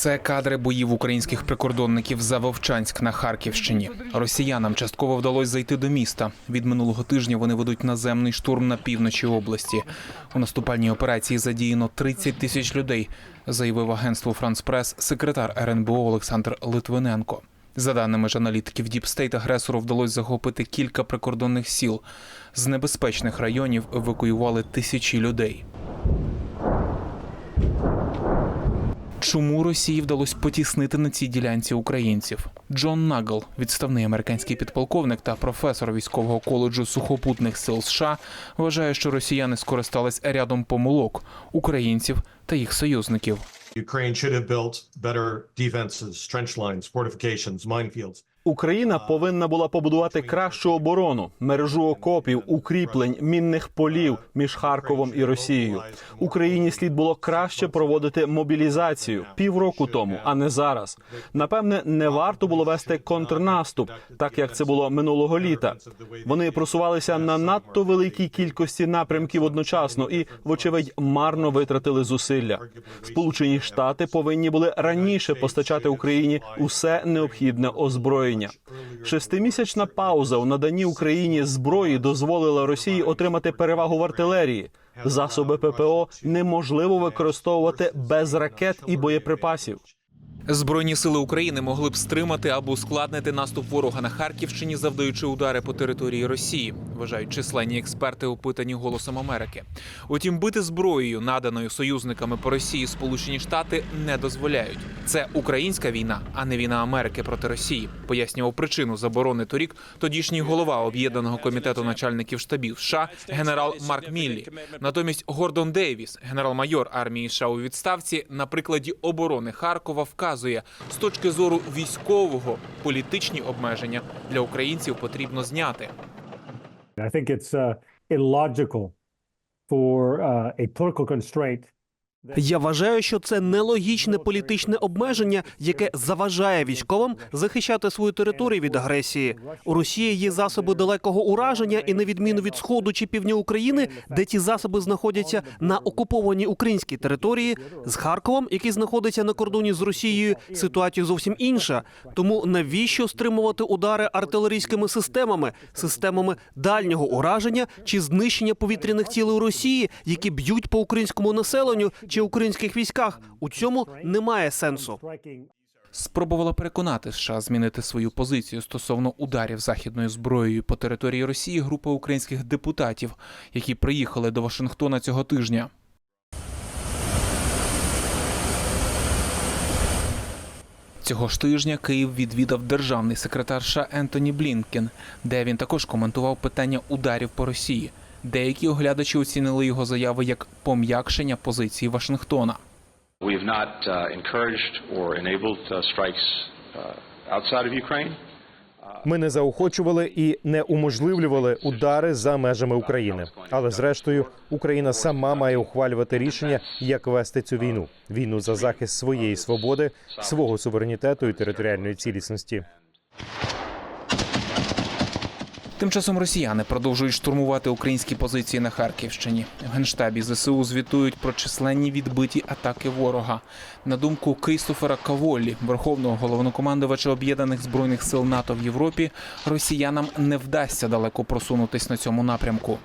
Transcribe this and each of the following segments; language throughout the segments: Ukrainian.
Це кадри боїв українських прикордонників за Вовчанськ на Харківщині. Росіянам частково вдалося зайти до міста. Від минулого тижня вони ведуть наземний штурм на півночі області. У наступальній операції задіяно 30 тисяч людей, заявив агентству Франс Прес секретар РНБО Олександр Литвиненко. За даними ж аналітиків Діпстейт, агресору вдалося захопити кілька прикордонних сіл. З небезпечних районів евакуювали тисячі людей. Чому Росії вдалося потіснити на цій ділянці українців? Джон Нагл, відставний американський підполковник та професор військового коледжу сухопутних сил США, вважає, що росіяни скористались рядом помилок українців та їх союзників. Ukraine should have built better defenses, trench lines, fortifications, minefields. Україна повинна була побудувати кращу оборону, мережу окопів, укріплень, мінних полів між Харковом і Росією. Україні слід було краще проводити мобілізацію півроку тому, а не зараз. Напевне, не варто було вести контрнаступ, так як це було минулого літа. Вони просувалися на надто великій кількості напрямків одночасно і, вочевидь, марно витратили зусилля. Сполучені Штати повинні були раніше постачати Україні усе необхідне озброєння. Шестимісячна пауза у наданні Україні зброї дозволила Росії отримати перевагу в артилерії. Засоби ППО неможливо використовувати без ракет і боєприпасів. Збройні сили України могли б стримати або ускладнити наступ ворога на Харківщині, завдаючи удари по території Росії, вважають численні експерти, опитані голосом Америки. Утім, бити зброєю, наданою союзниками по Росії, Сполучені Штати не дозволяють. Це українська війна, а не війна Америки проти Росії. Пояснював причину заборони торік тодішній голова об'єднаного комітету начальників штабів США генерал Марк Міллі. Натомість Гордон Дейвіс, генерал-майор армії США у відставці, на прикладі оборони Харкова вказує з точки зору військового політичні обмеження для українців потрібно зняти. I think it's uh, illogical for uh, a political constraint Я вважаю, що це нелогічне політичне обмеження, яке заважає військовим захищати свою територію від агресії. У Росії є засоби далекого ураження, і на відміну від сходу чи півдня України, де ті засоби знаходяться на окупованій українській території, з Харковом, який знаходиться на кордоні з Росією, ситуація зовсім інша. Тому навіщо стримувати удари артилерійськими системами, системами дальнього ураження чи знищення повітряних цілей у Росії, які б'ють по українському населенню чи українських військах? У цьому немає сенсу. Спробувала переконати США змінити свою позицію стосовно ударів західною зброєю по території Росії група українських депутатів, які приїхали до Вашингтона цього тижня. Цього ж тижня Київ відвідав державний секретар США Ентоні Блінкен, де він також коментував питання ударів по Росії. Деякі оглядачі оцінили його заяви як пом'якшення позиції Вашингтона. Uh, uh, uh. Ми не заохочували і не уможливлювали удари за межами України. Але зрештою, Україна сама має ухвалювати рішення, як вести цю війну війну за захист своєї свободи, свого суверенітету і територіальної цілісності. Тим часом росіяни продовжують штурмувати українські позиції на Харківщині. В генштабі ЗСУ звітують про численні відбиті атаки ворога. На думку Крістофера Каволі, верховного головнокомандувача об'єднаних збройних сил НАТО в Європі, росіянам не вдасться далеко просунутись на цьому напрямку.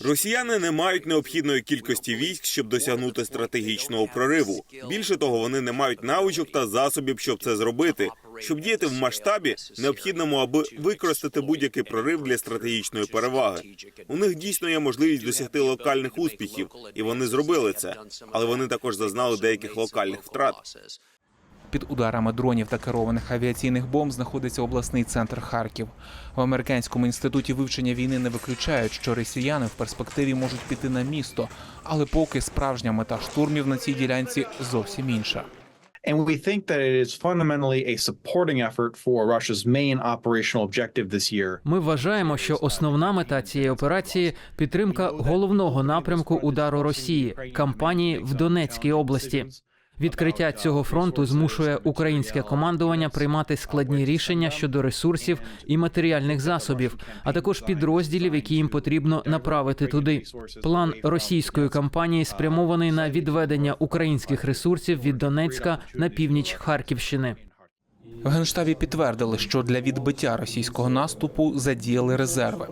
Росіяни не мають необхідної кількості військ, щоб досягнути стратегічного прориву. Більше того, вони не мають навичок та засобів, щоб це зробити. Щоб діяти в масштабі, необхідному, аби використати будь-який прорив для стратегічної переваги. У них дійсно є можливість досягти локальних успіхів, і вони зробили це. Але вони також зазнали деяких локальних втрат. Під ударами дронів та керованих авіаційних бомб знаходиться обласний центр Харків. В американському інституті вивчення війни не виключають, що росіяни в перспективі можуть піти на місто, але поки справжня мета штурмів на цій ділянці зовсім інша. And we think that it is fundamentally a supporting effort for Russia's main operational objective this year. Ми вважаємо, що основна мета цієї операції підтримка головного напрямку удару Росії кампанії в Донецькій області. Відкриття цього фронту змушує українське командування приймати складні рішення щодо ресурсів і матеріальних засобів, а також підрозділів, які їм потрібно направити туди. План російської кампанії спрямований на відведення українських ресурсів від Донецька на північ Харківщини. В Генштабі підтвердили, що для відбиття російського наступу задіяли резерви.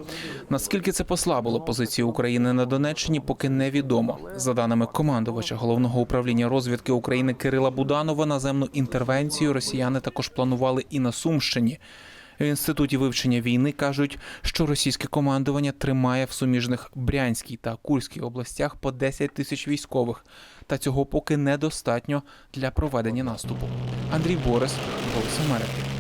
Наскільки це послабило позиції України на Донеччині, поки невідомо. За даними командувача головного управління розвідки України Кирила Буданова, наземну інтервенцію росіяни також планували і на Сумщині. В інституті вивчення війни кажуть, що російське командування тримає в суміжних Брянській та Курській областях по 10 тисяч військових, та цього поки недостатньо для проведення наступу. Андрій Борис, Голос Америки.